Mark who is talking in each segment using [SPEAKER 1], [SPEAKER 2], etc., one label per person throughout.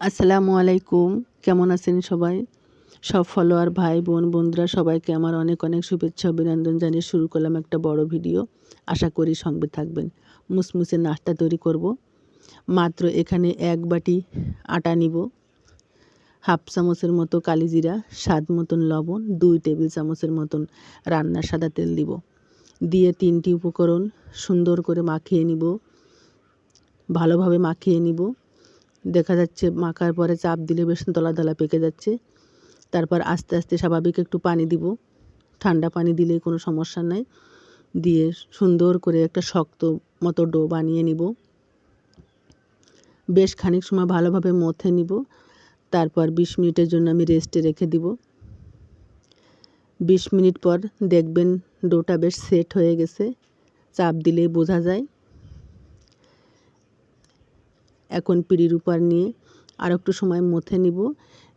[SPEAKER 1] আসসালামু আলাইকুম। কেমন আছেন সবাই? সব ফলোয়ার ভাই, বোন, বন্ধুরা, সবাইকে আমার অনেক অনেক শুভেচ্ছা, অভিনন্দন জানিয়ে শুরু করলাম একটা বড় ভিডিও। আশা করি সঙ্গে থাকবেন। মুসমুসে নাস্তা তৈরি করব। মাত্র এখানে এক বাটি আটা নিব, হাফ চামচের মতো কালিজিরা স্বাদ মতন লবণ, দুই টেবিল চামচের মতন রান্নার সাদা তেল দিব। দিয়ে তিনটি উপকরণ সুন্দর করে মাখিয়ে নিব। ভালোভাবে মাখিয়ে নিব। দেখা যাচ্ছে মাখার পরে চাপ দিলে বেশ দলা দলা পেকে যাচ্ছে। তারপর আস্তে আস্তে স্বাভাবিক একটু পানি দিব। ঠান্ডা পানি দিলে কোনো সমস্যা নাই। দিয়ে সুন্দর করে একটা শক্ত মতো ডো বানিয়ে নিব। বেশ খানিক সময় ভালোভাবে মথে নিব। তারপর বিশ মিনিটের জন্য আমি রেস্টে রেখে দিব। বিশ মিনিট পর দেখবেন ডোটা বেশ সেট হয়ে গেছে। চাপ দিলেই বোঝা যায়। এখন পিড়ির উপর নিয়ে আর একটু সময় মথে নিব।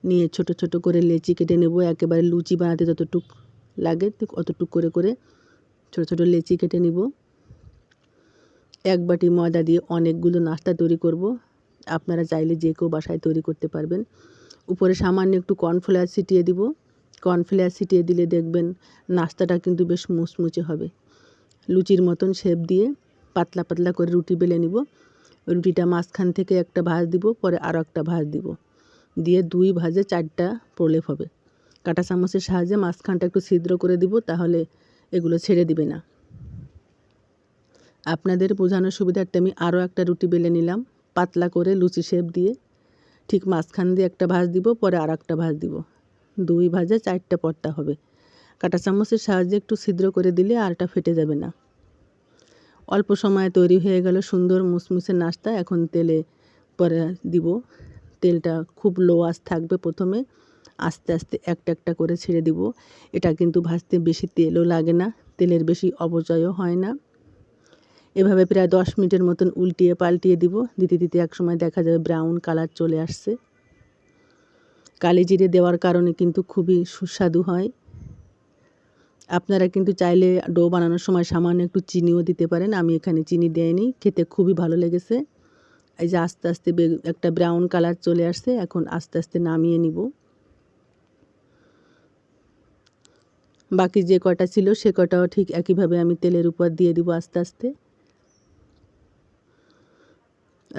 [SPEAKER 1] নিয়ে ছোট ছোট করে লেচি কেটে নেব, একেবারে লুচি বানাতে যতটুক লাগে অতটুক করে করে ছোট ছোট লেচি কেটে নিব। এক বাটি ময়দা দিয়ে অনেকগুলো নাস্তা তৈরি করব। আপনারা চাইলে যে কেউ বাসায় তৈরি করতে পারবেন। উপরে সামান্য একটু কর্নফ্লাওয়ার ছিটিয়ে দিব। কর্নফ্লাওয়ার ছিটিয়ে দিলে দেখবেন নাস্তাটা কিন্তু বেশ মুচমুচে হবে। লুচির মতন শেপ দিয়ে পাতলা পাতলা করে রুটি বেলে নিব। রুটিটা মাঝখান থেকে একটা ভাঁজ দিব, পরে আরও একটা ভাঁজ দিব। দিয়ে দুই ভাজে চারটা প্রলেপ হবে। কাঁটা চামচের সাহায্যে মাঝখানটা একটু ছিদ্র করে দিব, তাহলে এগুলো ছেড়ে দিবে না। আপনাদের বোঝানোর সুবিধার্থে আমি আরও একটা রুটি বেলে নিলাম, পাতলা করে লুচি শেপ দিয়ে। ঠিক মাঝখান দিয়ে একটা ভাঁজ দিব, পরে আর একটা ভাঁজ দিব। দুই ভাজে চারটা পট্টা হবে। কাঁটা চামচের সাহায্যে একটু ছিদ্র করে দিলে আরটা ফেটে যাবে না। অল্প সময়ে তৈরি হয়ে গেল সুন্দর মুসমুসে নাস্তা। এখন তেলে পরে দিব। তেলটা খুব লো আঁচ থাকবে প্রথমে। আস্তে আস্তে একটা একটা করে ছেড়ে দিব। এটা কিন্তু ভাজতে বেশি তেলও লাগে না, তেলের বেশি অপচয়ও হয় না। এভাবে প্রায় দশ মিনিটের মতন উল্টিয়ে পাল্টিয়ে দিব। দিতে দিতে এক সময় দেখা যাবে ব্রাউন কালার চলে আসছে। কালি জিরে দেওয়ার কারণে কিন্তু খুবই সুস্বাদু হয়। আপনারা কিন্তু চাইলে ডো বানানোর সময় সামান্য একটু চিনিও দিতে পারেন। আমি এখানে চিনি দেয়নি খেতে খুবই ভালো লেগেছে। এই যে আস্তে আস্তে একটা ব্রাউন কালার চলে আসছে, এখন আস্তে আস্তে নামিয়ে নিব। বাকি যে কটা ছিল, সে কটাও ঠিক একইভাবে আমি তেলের উপর দিয়ে দিব আস্তে আস্তে।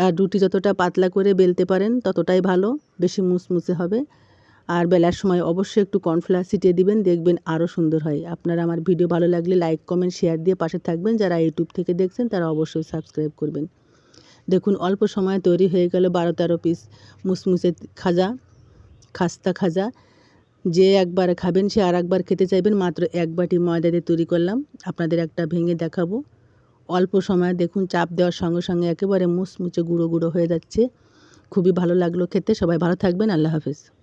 [SPEAKER 1] আর রুটি যতটা পাতলা করে বেলতে পারেন, ততটাই ভালো, বেশি মুসমুসে হবে। আর বেলার সময় অবশ্যই একটু কর্নফ্লাওয়ার ছিটিয়ে দিবেন, দেখবেন আরও সুন্দর হয়। আপনারা আমার ভিডিও ভালো লাগলে লাইক কমেন্ট শেয়ার দিয়ে পাশে থাকবেন। যারা ইউটিউব থেকে দেখছেন, তারা অবশ্যই সাবস্ক্রাইব করবেন। দেখুন, অল্প সময়ে তৈরি হয়ে গেল বারো তেরো পিস মুসমুসে খাজা, খাস্তা খাজা। যে একবার খাবেন, সে আর একবার খেতে চাইবেন। মাত্র এক বাটি ময়দা দিয়ে তৈরি করলাম। আপনাদের একটা ভেঙে দেখাবো। অল্প সময় দেখুন, চাপ দেওয়ার সঙ্গে সঙ্গে একেবারে মুসমুচে গুঁড়ো গুঁড়ো হয়ে যাচ্ছে। খুবই ভালো লাগল খেতে। সবাই ভালো থাকবেন। আল্লাহ হাফেজ।